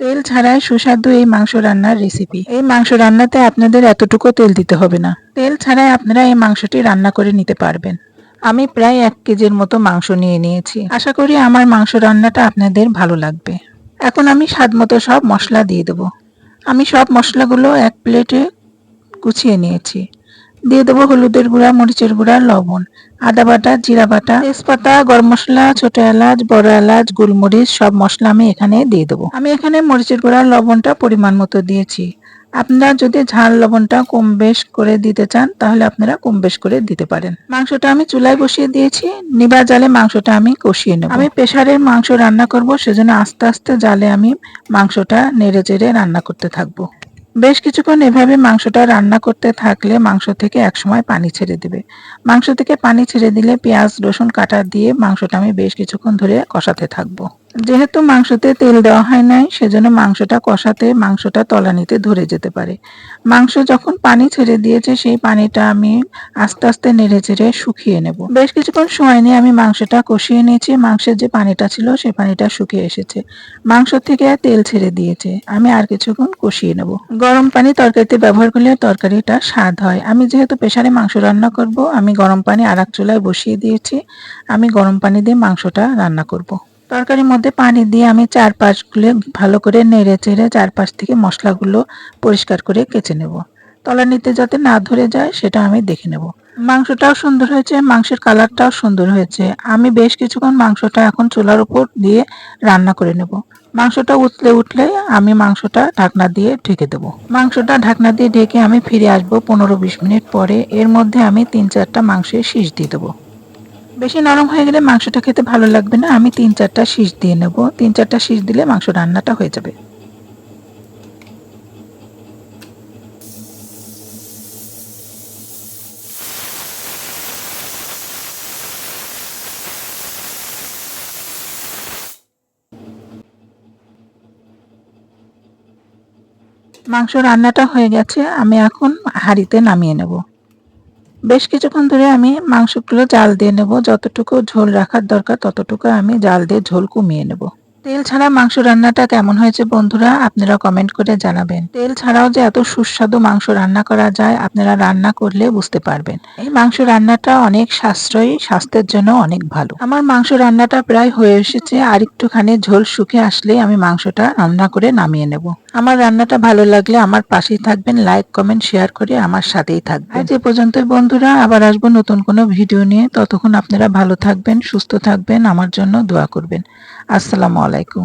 তেল ছাড়াই সুস্বাদু এই মাংস রান্নার রেসিপি এই মাংস রান্নাতে আপনাদের এতটুকু তেল দিতে হবে না। তেল ছাড়াই আপনারা এই মাংসটি রান্না করে নিতে পারবেন। আমি প্রায় এক কেজির মতো মাংস নিয়ে নিয়েছি। আশা করি আমার মাংস রান্নাটা আপনাদের ভালো লাগবে। এখন আমি স্বাদ মতো সব মশলা দিয়ে দেবো। আমি সব মশলাগুলো এক প্লেটে গুছিয়ে নিয়েছি। দিয়ে দেবো হলুদের গুঁড়া, মরিচের গুঁড়া, লবণ। আদা বাটা, জিরা বাটা, তেজপাতা, গরম মশলা, ছোট এলাচ, বড় এলাচ, গোলমরিচ, সব মশলা আমি এখানে দিয়ে দেবো। আমি এখানে মরিচের গুঁড়া, লবণটা পরিমাণ মতো দিয়েছি। আপনারা যদি ঝাল লবণটা কম বেশ করে দিতে চান, তাহলে আপনারা কম বেশ করে দিতে পারেন। মাংসটা আমি চুলায় বসিয়ে দিয়েছি। নিবা জালে মাংসটা আমি কষিয়ে নেব। আমি প্রেশারের মাংস রান্না করব, সেজন্য আস্তে আস্তে জালে আমি মাংসটা নেড়ে চেড়ে রান্না করতে থাকব। বেশ কিছুক্ষণ এভাবে মাংসটা রান্না করতে থাকলে মাংস থেকে একসময় পানি ছেড়ে দেবে। মাংস থেকে পানি ছেড়ে দিলে পেঁয়াজ, রসুন কাটা দিয়ে মাংসটা আমি বেশ কিছুক্ষণ ধরে কষাতে থাকব। যেহেতু মাংসতে তেল দেওয়া হয় নাই, সেজন্য মাংসটা কষাতে, মাংসটা তলানিতে ধরে যেতে পারে। মাংস যখন পানি ছেড়ে দিয়েছে, সেই পানিটা আমি আস্তে আস্তে নেড়ে চেড়ে শুকিয়ে নেব। বেশ কিছুক্ষণ সময় নিয়ে আমি মাংসটা কষিয়ে নিয়েছি। মাংসের যে পানিটা ছিল সেই পানিটা শুকিয়ে এসেছে। মাংস থেকে তেল ছেড়ে দিয়েছে। আমি আর কিছুক্ষণ কষিয়ে নেব। গরম পানি তরকারিতে ব্যবহার করলে তরকারিটা স্বাদ হয়। আমি যেহেতু প্রেশারে মাংস রান্না করব, আমি গরম পানি আর এক চুলায় বসিয়ে দিয়েছি। আমি গরম পানি দিয়ে মাংসটা রান্না করব। তরকারির মধ্যে পানি দিয়ে আমি চার পাঁচগুলো ভালো করে নেড়ে চেড়ে চারপাশ থেকে মশলাগুলো পরিষ্কার করে কেচে নেব। তলানিতে যাতে না ধরে যায়, সেটা আমি দেখে নেব। মাংসটাও সুন্দর হয়েছে, মাংসের কালারটাও সুন্দর হয়েছে। আমি বেশ কিছুক্ষণ মাংসটা এখন চুলার উপর দিয়ে রান্না করে নেব। মাংসটা উতলে উঠলে আমি মাংসটা ঢাকনা দিয়ে ঢেকে দেব। মাংসটা ঢাকনা দিয়ে ঢেকে আমি ফিরে আসব পনেরো বিশ মিনিট পরে। এর মধ্যে আমি তিন চারটা মাংসের শীষ দিয়ে দেবো। বেশি নরম হয়ে গেলে মাংসটা খেতে ভালো লাগবে না। আমি তিন চারটা শীষ দিয়ে নেব। তিন চারটা শীষ দিলে মাংস রান্নাটা হয়ে যাবে। মাংস রান্নাটা হয়ে গেছে। আমি এখন হাঁড়িতে নামিয়ে নেব। বেশ কিছুক্ষণ ধরে আমি মাংসগুলো জাল দিয়ে নেব। যতটুকু ঝোল রাখার দরকার, ততটুকু আমি জাল দিয়ে ঝোল কমিয়ে নেব। তেল ছাড়া মাংস রান্নাটা কেমন হয়েছে বন্ধুরা, আপনারা কমেন্ট করে জানাবেন। তেল ছাড়াও যে এত সুস্বাদু মাংস রান্না করা যায়, আপনারা রান্না করলে বুঝতে পারবেন। এই মাংস রান্নাটা অনেক সাশ্রয়ী, স্বাস্থ্যের জন্য অনেক ভালো। আমার মাংস রান্নাটা প্রায় হয়ে এসেছে। আর একটুখানি ঝোল শুকে আসলে আমি মাংসটা রান্না করে নামিয়ে নেব। আমার রান্নাটা ভালো লাগলে আমার পাশেই থাকবেন লাইক কমেন্ট শেয়ার করে আমার সাথেই থাকবেন। এ পর্যন্ত বন্ধুরা, আবার আসব নতুন কোনো ভিডিও নিয়ে। ততক্ষণ আপনারা ভালো থাকবেন, সুস্থ থাকবেন, আমার জন্য দোয়া করবেন। আসসালামু আলাইকুম।